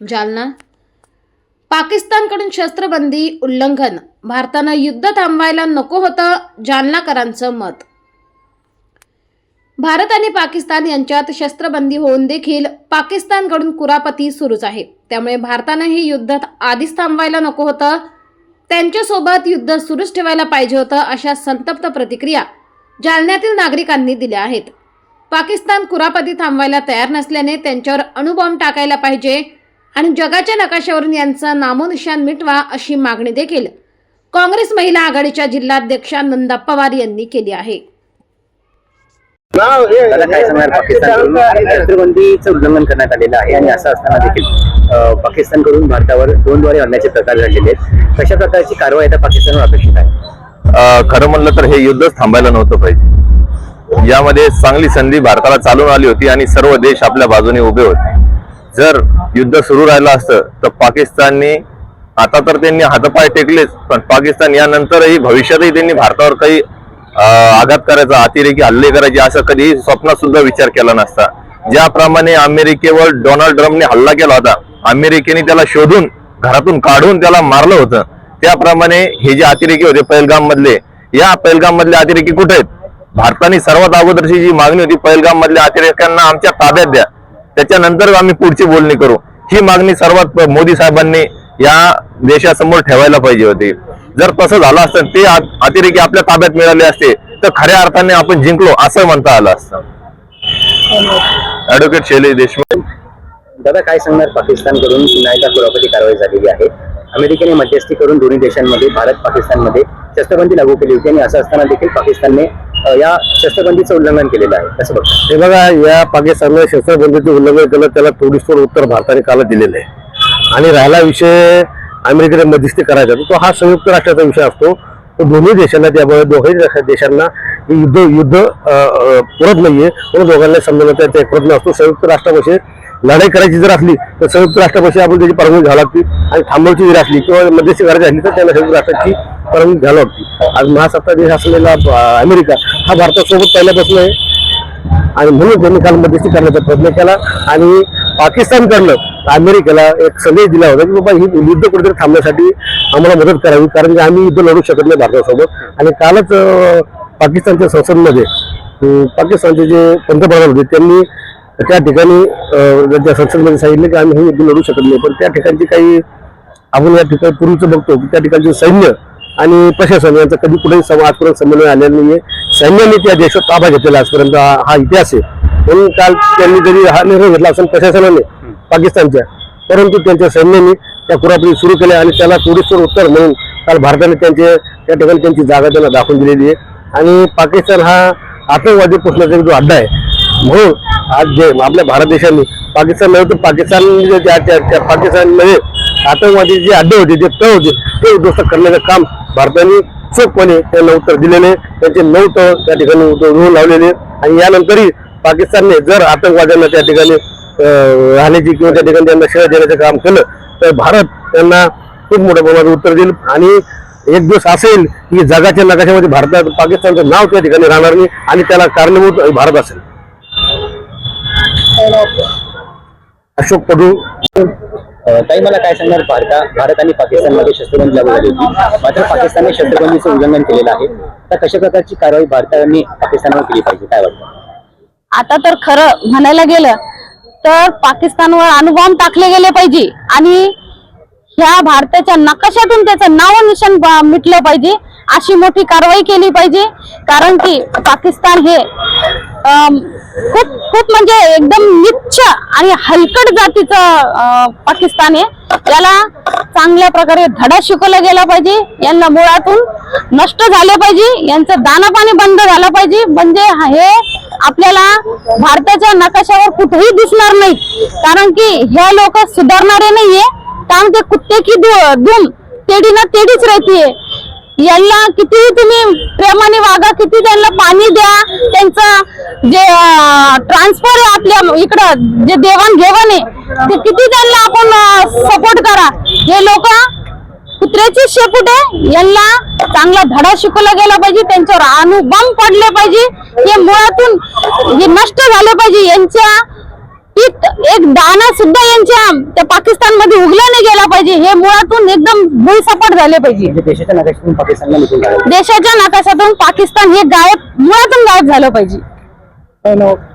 जालना. पाकिस्तानकडून शस्त्रबंदी उल्लंघन. भारतानं युद्ध थांबवायला नको होतं जालनाकरांचं मत. भारत आणि पाकिस्तान यांच्यात शस्त्रबंदी होऊन देखील पाकिस्तानकडून कुरापती सुरूच आहे. त्यामुळे भारतानं हे युद्ध आधीच थांबवायला नको होतं. त्यांच्यासोबत युद्ध सुरूच ठेवायला पाहिजे होतं अशा संतप्त प्रतिक्रिया जालन्यातील नागरिकांनी दिल्या आहेत. पाकिस्तान कुरापती थांबवायला तयार नसल्याने त्यांच्यावर अणुबॉम्ब टाकायला पाहिजे. आणि जगाच्या नकाशावरून यांचं नामोनिशान मिटवा अशी मागणी देखील काँग्रेस महिला आघाडीच्या जिल्हाध्यक्षा नंदा पवार यांनी केली आहे. शस्त्रबंदीचं उल्लंघन करण्यात आलेलं आहे आणि असं असताना देखील पाकिस्तानकडून भारतावर ड्रोनद्वारे हल्ल्याचे प्रकार घडलेले आहेत. कशा प्रकारची कारवाई आता पाकिस्तानवर अपेक्षित आहे? खरं म्हणलं तर हे युद्धच थांबायला नव्हतं पाहिजे. यामध्ये चांगली संधी भारताला चालून आली होती आणि सर्व देश आपल्या बाजूने उभे होते. जर युद्ध सुरू राहिलं असतं तर पाकिस्तानने आता तर त्यांनी हातपाय टेकलेच पण पाकिस्तान यानंतरही भविष्यातही त्यांनी भारतावर काही आघात करायचा अतिरेकी हल्ले करायचे असं कधीही स्वप्नात सुद्धा विचार केला नसता. ज्याप्रमाणे अमेरिकेवर डोनाल्ड ट्रम्पने हल्ला केला होता अमेरिकेने त्याला शोधून घरातून काढून त्याला मारलं होतं. त्याप्रमाणे हे जे अतिरेकी होते पहलगाम मधले या पहलगाम मधले अतिरेकी कुठे आहेत? भारताने सर्वात अगोदरची जी मागणी होती पहलगाम मधल्या अतिरेक्यांना आमच्या ताब्यात द्या. त्याच्यानंतर आम्ही पुढची बोलणी करू. ही मागणी सर्वात मोदी साहेबांनी या देशासमोर ठेवायला पाहिजे होती. जर तसं झालं असतं ते अतिरेकी आपल्या ताब्यात मिळाले असते तर खऱ्या अर्थाने आपण जिंकलो असं म्हणता आलं असतं. ऍडव्होकेट शैलेश देशमुख. दादा काय सांगणार पाकिस्तानकडून पुन्हा एकदा कुरापती कारवाई झालेली आहे? अमेरिकेने मध्यस्थी करून दोन्ही देशांमध्ये भारत पाकिस्तानमध्ये शस्त्रबंदी लागू केली होती आणि असं असताना देखील पाकिस्तानने या शस्त्रबंदीचं उल्लंघन केलेलं आहे. असं बघा हे बघा या पाकिस्तानने शस्त्रबंदीचं उल्लंघन केलं त्याला तोडीसतोड उत्तर भारताने काल दिलेलं आहे. आणि राहिला विषय अमेरिकेने मध्यस्थी करायचा तो हा संयुक्त राष्ट्राचा विषय असतो. तो दोन्ही देशांना त्यामुळे दोघाही देशांना युद्ध युद्ध पुरत नाहीये. म्हणून दोघांना समजण्याचा ते प्रयत्न असतो. संयुक्त राष्ट्रापाशी लढाई करायची जर असली तर संयुक्त राष्ट्रापाशी आपण त्याची परवानगी घ्यावी लागते. आणि थांबवायची जर असली किंवा मध्यस्थी करायची असली तर त्यांना संयुक्त राष्ट्राची परवानगी घ्यावी लागते आज महासत्ता देश असलेला अमेरिका हा भारतासोबत पहिल्यापासून आहे. आणि म्हणून त्यांनी काल मध्यस्थी करण्याचा प्रयत्न केला. आणि पाकिस्तानकडनं अमेरिकेला एक संदेश दिला होता की बाबा ही युद्ध कुठेतरी थांबण्यासाठी आम्हाला मदत करावी कारण की आम्ही युद्ध लढू शकत नाही भारतासोबत. आणि कालच पाकिस्तानच्या संसदमध्ये पाकिस्तानचे जे पंतप्रधान होते त्यांनी त्या ठिकाणी अं, त्यांच्या संसदमध्ये सांगितलं की आम्ही हे युद्ध लढू शकत नाही. पण त्या ठिकाणची काही आपण या ठिकाणी पूर्वीचं बघतो की त्या ठिकाणचे सैन्य आणि प्रशासन यांचा कधी कुठेही सम आजपर्यंत समन्वय आलेला नाही आहे सैन्याने त्या देशात ताबा घेतलेला आजपर्यंत हा इतिहास आहे. म्हणून काल त्यांनी जरी हा निर्णय घेतला असेल प्रशासनाने पाकिस्तानच्या परंतु त्यांच्या सैन्याने त्या कुरापती सुरू केल्या आणि त्याला चोरीसोर उत्तर म्हणून काल भारताने त्यांचे त्या ठिकाणी त्यांची जागा त्यांना दाखवून दिलेली आहे. आणि पाकिस्तान हा आतंकवादी पुसण्याचा जो अड्डा आहे. म्हणून आज जे आपल्या भारत देशाने पाकिस्तान नव्हे तर पाकिस्तान म्हणजे जे- त्या- त्या- पाकिस्तानमध्ये आतंकवादी जे अड्डे होते जे तळ होते ते उद्ध्वस्त करण्याचं काम भारताने चोखपणे त्यांना उत्तर दिलेले त्यांचे नऊ तळ त्या ठिकाणी रोवून लावलेले आणि यानंतरही पाकिस्तानने जर आतंकवाद्यांना त्या ठिकाणी राहण्याची किंवा त्या ठिकाणी त्यांना शेअर देण्याचं काम केलं तर भारत त्यांना खूप मोठ्या प्रमाणात उत्तर देईल आणि एक दिवस असेल की जगाच्या नकाशामध्ये भारतात पाकिस्तानचं नाव त्या ठिकाणी राहणार नाही आणि त्याला कारणीभूत भारत असेल. अशोक पडू ताई मला काय सांगणार? भारता भारत आणि पाकिस्तानमध्ये शस्त्रबंदी लागू झाली होती. मात्र पाकिस्तानने शस्त्रबंदीचं उल्लंघन केलेलं आहे. तर कशा प्रकारची कारवाई भारताने पाकिस्तानवर केली पाहिजे? काय वाटतं? आता तर खरं म्हणायला गेलं तर पाकिस्तानवर अणुबॉम्ब टाकले गेले पाहिजे आणि ह्या भारताच्या नकाशातून त्याचं नाव निशाण मिटलं पाहिजे. अशी मोठी कारवाई केली पाहिजे. कारण की पाकिस्तान हे खूप खूप म्हणजे एकदम निच्छ आणि हलकट जातीचं पाकिस्तान आहे. याला चांगल्या प्रकारे धडा शिकवला गेला पाहिजे. यांना मुळातून नष्ट झाले पाहिजे. यांचं दानापाणी बंद झालं पाहिजे. म्हणजे हे आपल्याला भारताच्या नकाशावर कुठेही दिसणार नाही. कारण की ह्या लोक सुधारणारे नाहीये. कारण ते कुत्ते की धूम दुम तेडी ना तेडीच राहतीये. यांना कितीही तुम्ही प्रेमाने वागा किती त्यांना पाणी द्या त्यांचं जे ट्रान्सफर आहे आपल्या इकडं जे देवाण घेवाण आहे ते किती त्यांना आपण सपोर्ट करा. हे लोक कुत्र्याची शेपूट आहे यांना चांगला धडा शिकवला गेला पाहिजे त्यांच्यावर अणुबॉम्ब पडले पाहिजे हे मुळातून हे नष्ट झाले पाहिजे. यांच्या पीठ एक दाना सुद्धा यांच्या त्या पाकिस्तानमध्ये उगला नाही गेला पाहिजे. हे मुळातून एकदम भुईसपाट झाले पाहिजे. म्हणजे देशाच्या नकाशातून पाकिस्तान हे गायब मुळातून गायब झालं पाहिजे. I know.